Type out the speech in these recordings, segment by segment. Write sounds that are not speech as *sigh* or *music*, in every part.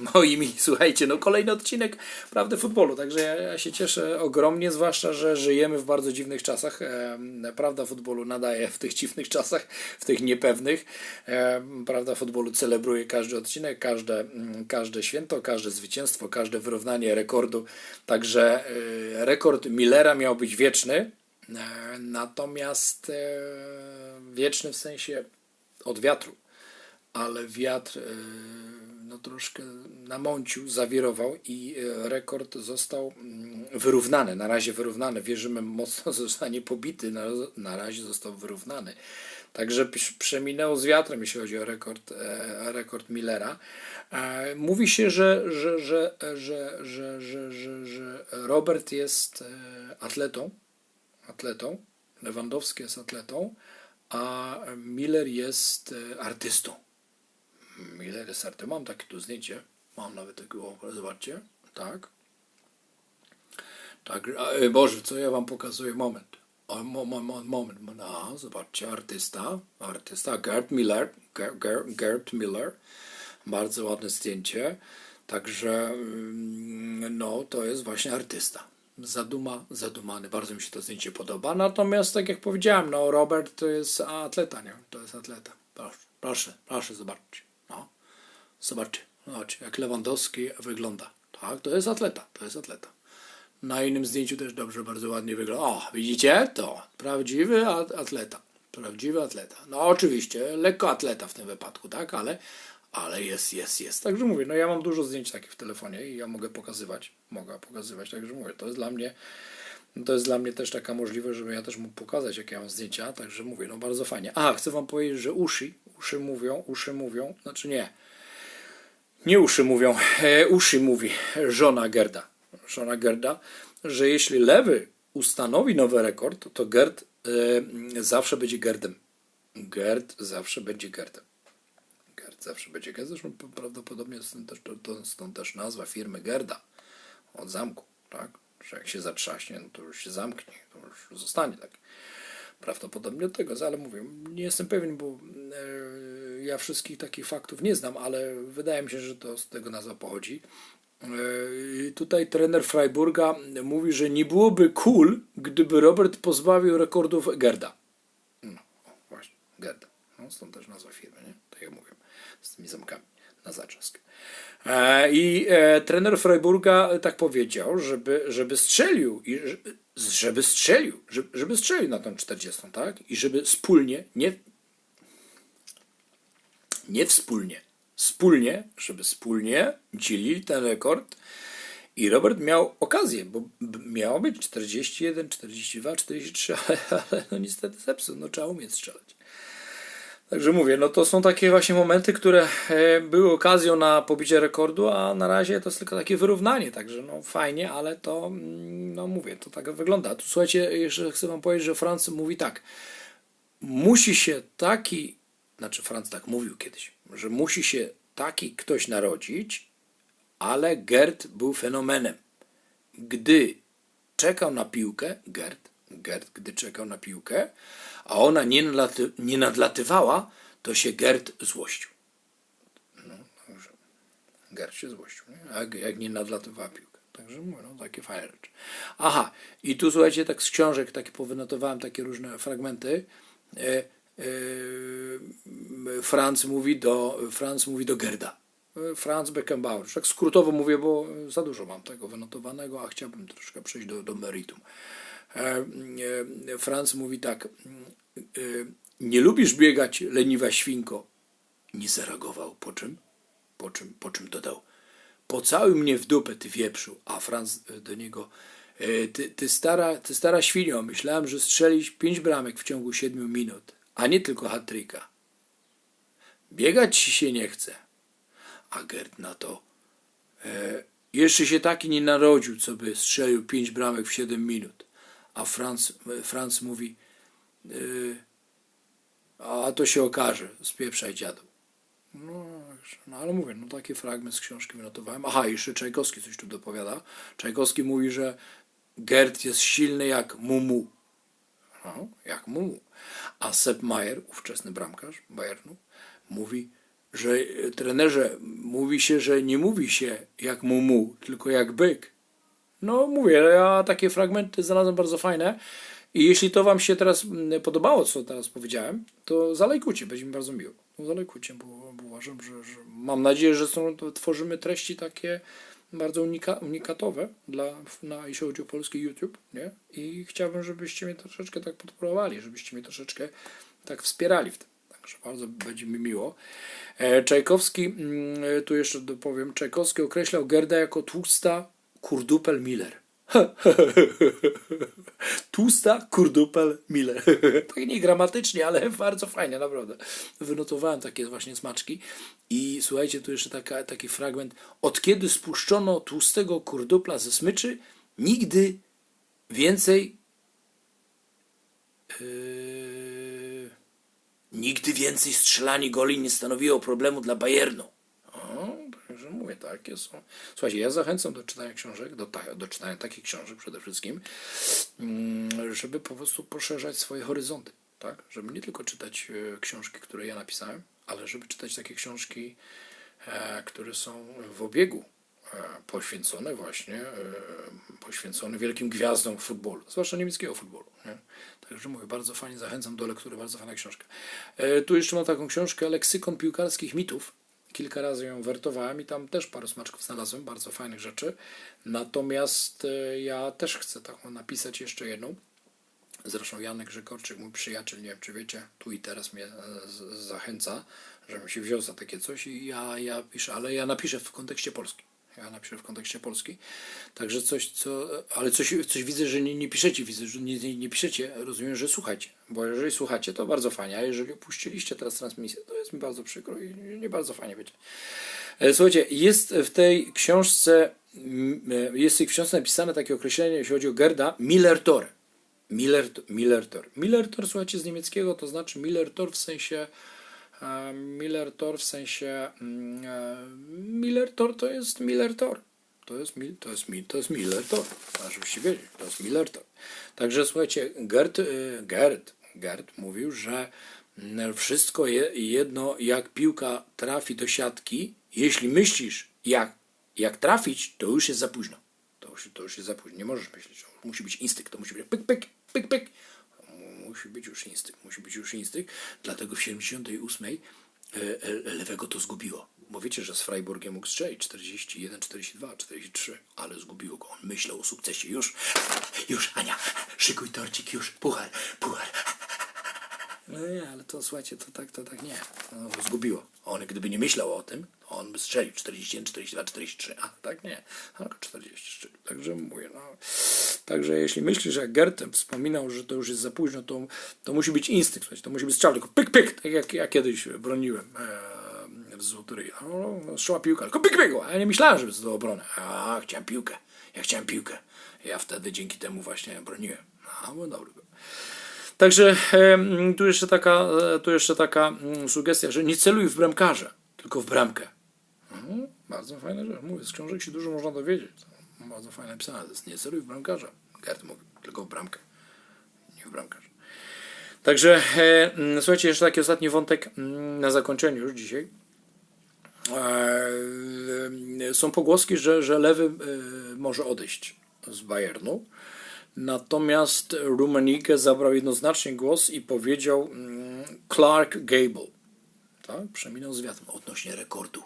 moimi, *laughs* słuchajcie, no kolejny odcinek Prawdy Futbolu, także ja, ja się cieszę ogromnie, zwłaszcza, że żyjemy w bardzo dziwnych czasach. Prawda Futbolu nadaje w tych dziwnych czasach, w tych niepewnych. Prawda Futbolu celebruje każdy odcinek, każde, mm, każde święto, każde zwycięstwo, każde wyrównanie rekordu. Także e, rekord Millera miał być wieczny, e, natomiast e, wieczny w sensie od wiatru ale wiatr e, no, troszkę namącił, zawirował i e, rekord został mm, wyrównany. Na razie wyrównany. Wierzymy mocno, *laughs* zostanie pobity. Na, razie został wyrównany. Także przeminęło z wiatrem, jeśli chodzi o rekord, e, rekord Millera. Mówi się, że, że, że, że, że, że, że, że Robert jest e, atletą, atletą, Lewandowski jest atletą, a Miller jest artystą. Miller jest artystą. Mam takie tu zdjęcie. Mam nawet tego, o, zobaczcie. Tak. Tak, e, Boże, co ja wam pokazuję? Moment. O, mo, mo, mo, moment. A, zobaczcie, artysta. Artysta Gerd Miller. Ger, Ger, Gerd Miller. Bardzo ładne zdjęcie. Także, mm, no, to jest właśnie artysta. Zaduma, zadumany. Bardzo mi się to zdjęcie podoba. Natomiast, tak jak powiedziałem, no, Robert to jest atleta, nie? To jest atleta. Proszę, proszę, proszę zobaczcie. Zobaczcie, zobaczcie, jak Lewandowski wygląda. Tak, to jest atleta, to jest atleta. Na innym zdjęciu też dobrze, bardzo ładnie wygląda. O, widzicie? To prawdziwy at- atleta. Prawdziwy atleta. No oczywiście, lekko atleta w tym wypadku, tak? Ale, ale jest, jest, jest. Także mówię, no ja mam dużo zdjęć takich w telefonie i ja mogę pokazywać. Mogę pokazywać, także mówię, to jest dla mnie to jest dla mnie też taka możliwość, żeby ja też mógł pokazać, jakie ja mam zdjęcia, także mówię, no bardzo fajnie. A, chcę wam powiedzieć, że uszy, uszy mówią, uszy mówią, znaczy nie, nie uszy mówią, e, uszy mówi żona Gerda. Żona Gerda, że jeśli lewy ustanowi nowy rekord, to Gerd e, zawsze będzie Gerdem. Gerd zawsze będzie Gerdem. Gerd zawsze będzie Gerd. Zresztą prawdopodobnie stąd też, stąd też nazwa firmy Gerda od zamku, tak? Że jak się zatrzaśnie, no to już się zamknie, to już zostanie tak. Prawdopodobnie od tego, ale mówię, nie jestem pewien, bo e, ja wszystkich takich faktów nie znam, ale wydaje mi się, że to z tego nazwa pochodzi. E, tutaj trener Freiburga mówi, że nie byłoby cool, gdyby Robert pozbawił rekordów Gerda. No, właśnie, Gerda. No, stąd też nazwa firmy, nie? Tak jak mówię, z tymi zamkami na zaczask. E, I trener Freiburga tak powiedział, żeby, żeby strzelił, i, żeby strzelił, żeby, żeby strzelił na tą 40, tak? I żeby wspólnie, nie, nie wspólnie, wspólnie, żeby wspólnie dzielili ten rekord. I Robert miał okazję, bo miało być 41, 42, 43, ale, ale no niestety zepsuł, no trzeba umieć strzelać. Także mówię, no to są takie właśnie momenty, które e, były okazją na pobicie rekordu, a na razie to jest tylko takie wyrównanie, także no fajnie, ale to, mm, no mówię, to tak wygląda. Tu słuchajcie, jeszcze chcę wam powiedzieć, że Franc mówi tak, musi się taki, znaczy Franc tak mówił kiedyś, że musi się taki ktoś narodzić, ale Gerd był fenomenem. Gdy czekał na piłkę, Gerd, Gerd, gdy czekał na piłkę, a ona nie, nadlaty, nie nadlatywała, to się Gerd złościł. No, także Gerd się złościł, nie? Jak, jak nie nadlatywała piłka. Także mówię, no takie fajne rzeczy. Aha, i tu słuchajcie, tak z książek takie powynotowałem takie różne fragmenty. E, e, Franz mówi do, Franz mówi do Gerda. E, Franz Beckenbauer. Tak skrótowo mówię, bo za dużo mam tego wynotowanego, a chciałbym troszkę przejść do, do meritum. E, e, Franz mówi tak. e, Nie lubisz biegać, leniwa świnko. Nie zareagował. Po czym? Po czym, po czym dodał. Pocałuj mnie w dupę, ty wieprzu. A Franz do niego. Ty, ty, stara, ty stara świnio, myślałem, że strzelić pięć bramek w ciągu siedmiu minut, a nie tylko hat-tricka. Biegać ci się nie chce. A Gerd na to. E, jeszcze się taki nie narodził, co by strzelił pięć bramek w 7 minut. A Franz mówi, y, a to się okaże, spieprzaj dziadu. No, no ale mówię, no taki fragment z książki wynotowałem. Aha, jeszcze Czajkowski coś tu dopowiada. Czajkowski mówi, że Gerd jest silny jak Mumu. No, jak Mumu. A Sepp Maier, ówczesny bramkarz Bayernu, mówi, że trenerze mówi się, że nie mówi się jak mu mu, tylko jak byk. No mówię, ja takie fragmenty znalazłem bardzo fajne i jeśli to wam się teraz mm, podobało, co teraz powiedziałem, to zalajkujcie, będzie mi bardzo miło. No, zalajkujcie, bo, bo uważam, że, że mam nadzieję, że są, tworzymy treści takie bardzo unika, unikatowe dla, na, jeśli chodzi o polski YouTube, nie? I chciałbym, żebyście mnie troszeczkę tak podporowali, żebyście mnie troszeczkę tak wspierali w tym. Także bardzo będzie mi miło. E, Czajkowski, mm, e, tu jeszcze dopowiem, Czajkowski określał Gerda jako tłusta kurdupel Miller. *laughs* Tłusta kurdupel Miller. *laughs* tak nie gramatycznie, ale bardzo fajnie, naprawdę. Wynotowałem takie właśnie smaczki. I słuchajcie, tu jeszcze taka, taki fragment. Od kiedy spuszczono tłustego kurdupla ze smyczy, nigdy więcej. Yy, nigdy więcej strzelanie goli nie stanowiło problemu dla Bayernu. Mówię, takie są. Słuchajcie, ja zachęcam do czytania książek, do, do czytania takich książek przede wszystkim, mm, żeby po prostu poszerzać swoje horyzonty, tak? Żeby nie tylko czytać e, książki, które ja napisałem, ale żeby czytać takie książki, e, które są w obiegu, e, poświęcone właśnie, poświęcone wielkim gwiazdom futbolu, zwłaszcza niemieckiego futbolu. Nie? Także mówię, bardzo fajnie, zachęcam do lektury, bardzo fajna książka. Tu jeszcze mam taką książkę, Leksykon piłkarskich mitów. Kilka razy ją wertowałem i tam też parę smaczków znalazłem, bardzo fajnych rzeczy. Natomiast e, ja też chcę taką napisać jeszcze jedną. Zresztą Janek Rzekorczyk, mój przyjaciel, nie wiem czy wiecie, tu i teraz mnie e, zachęca, żebym się wziął za takie coś i ja, ja piszę, ale ja napiszę w kontekście Polski. Ja napiszę w kontekście Polski. Także coś, co. Ale coś, coś widzę, że nie, nie piszecie, widzę, że nie, nie, nie piszecie. Rozumiem, że słuchacie. Bo jeżeli słuchacie, to bardzo fajnie. A jeżeli opuściliście teraz transmisję, to jest mi bardzo przykro i nie- bardzo fajnie wiecie. E, Słuchajcie, jest w tej książce, e, jest w tej książce napisane takie określenie, jeśli chodzi o Gerda, Millertor. Miller, Millertor. Millertor, słuchajcie, z niemieckiego to znaczy Millertor w sensie e, Millertor w sensie mm, e, Millertor to jest Millertor. To jest, Mil, to jest, Mil, to jest Millertor. A żebyście wiedzieli, to jest Millertor. Także słuchajcie, Gerd, e, Gerd, Gerd mówił, że mm, wszystko je, jedno, jak piłka trafi do siatki, jeśli myślisz, jak, jak trafić, to już jest za późno. To już, to już jest za późno. Nie możesz myśleć. Musi być instynkt. To musi być pyk, pyk, pyk, pyk. Musi być już instynkt. Musi być już instynkt. Dlatego w 78 e, e, lewego to zgubiło. Bo wiecie, że z Freiburgiem mógł strzelić 41, 42, 43, ale zgubiło go. On myślał o sukcesie. Już, już, Ania, szykuj torcik, już, puchar, puchar. No nie, ale to słuchajcie, to tak, to tak nie. No, zgubiło. On gdyby nie myślał o tym, on by strzelił 41, 42, 43, a tak nie, tylko 43. Także mówię, no. Także jeśli myślisz, że jak Gertem wspominał, że to już jest za późno, to, to musi być instynkt, słuchajcie, to musi być strzał, tylko pyk, pyk, tak jak ja kiedyś broniłem e, w Złotoryju. No, no, strzała piłka, tylko pyk, pyk, a ja nie myślałem, żeby to do obrony. A, chciałem piłkę, ja chciałem piłkę. Ja wtedy dzięki temu właśnie broniłem. A, no dobry. Także tu jeszcze taka, e, tu jeszcze taka mm, sugestia, że nie celuj w bramkarza, tylko w bramkę. Mhm, bardzo fajna rzecz. Mówię, z książek się dużo można dowiedzieć. Bardzo fajne napisane. To jest nie celuj w bramkarza. Gerd mówi, tylko w bramkę. Nie w bramkarza. Także e, mm, słuchajcie, jeszcze taki ostatni wątek mm, na zakończeniu już dzisiaj. E, są pogłoski, że, że lewy e, może odejść z Bayernu. Natomiast Rummenigge zabrał jednoznacznie głos i powiedział mm, Clark Gable. Tak? Przeminął z wiatrem odnośnie rekordu.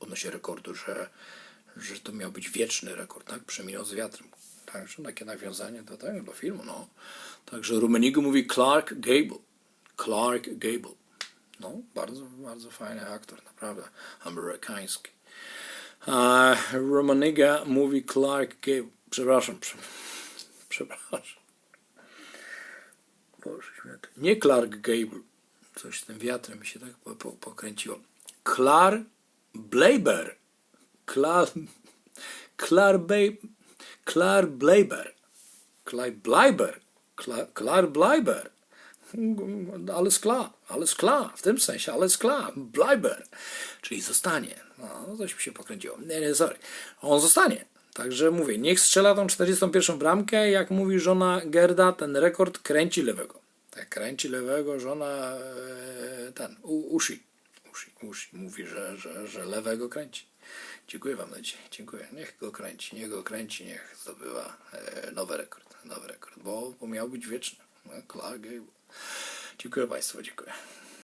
Odnośnie rekordu, że, że to miał być wieczny rekord. Tak? Przeminął z wiatrem. Także takie nawiązanie do tego, do filmu. No. Także Rummenigge mówi Clark Gable. Clark Gable. No, bardzo, bardzo fajny aktor, naprawdę. Amerykański. Rummenigge mówi Clark Gable. Przepraszam, prze- przepraszam. Boże święty. Nie Clark Gable. Coś z tym wiatrem mi się tak po, po, pokręciło. Clark Blaber. Clark, Clark, Bay, Clark Blaber. Clark Bleiber. Clark, Clark Bleiber. Alles klar, alles klar, w tym sensie, alles klar, Bleiber, czyli zostanie. No, coś mi się pokręciło. Nie, nie, sorry. On zostanie. Także mówię, niech strzela tą 41 bramkę, jak mówi żona Gerda, ten rekord kręci lewego. Tak, kręci lewego żona, e, ten, u, uszy. uszy, uszy. Mówi, że, że, że lewego kręci. Dziękuję wam na dzisiaj. Dziękuję. Niech go kręci, niech go kręci, niech zdobywa e, nowy rekord. Nowy rekord, bo, miał być wieczny. No, Clark Gable. Dziękuję Państwu, dziękuję.